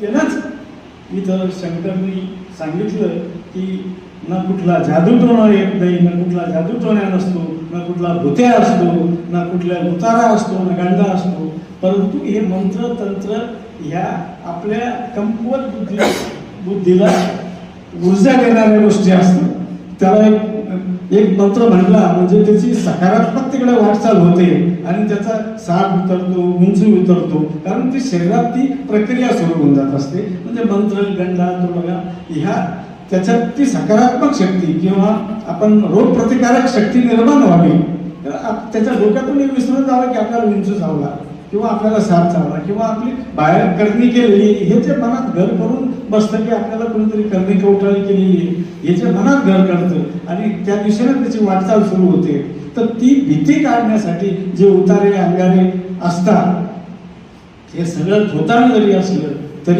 त्यालाच इथं शंकरनी सांगितलं की ना कुठला जादूटोणा येत नाही ना कुठला जादूटोण्या नसतो ना कुठला भुत्या असतो ना कुठला उतारा असतो ना गांडा असतो. परंतु हे मंत्र तंत्र ह्या आपल्या कमकुवत बुद्धी बुद्धीला ऊर्जा देणाऱ्या गोष्टी असतात. त्याला एक एक मंत्र म्हटला म्हणजे त्याची सकारात्मक तिकडे वाटचाल होते आणि त्याचा साप उतरतो उंच उतरतो. कारण ती शरीरात ती प्रक्रिया सुरू होऊन जात असते. म्हणजे मंत्र गंडा तोडगा ह्या त्याच्यात ती सकारात्मक शक्ती किंवा आपण रोग प्रतिकारक शक्ती निर्माण व्हावी. आप- त्याच्या डोक्यातून एक विसरून जावं की आपल्याला विंचू चावला किंवा आपल्याला साप चावला किंवा आपली बाहेर करणी केलेली हे जे मनात घर करून बसतं की आपल्याला कोणीतरी करणी कवटाळी केलेली आहे हे जे मनात घर करतं आणि त्या दिशेने त्याची वाटचाल सुरू होते तर ती भीती काढण्यासाठी जे उतारे अंगारे असतात हे सगळं धोताळ जरी असलं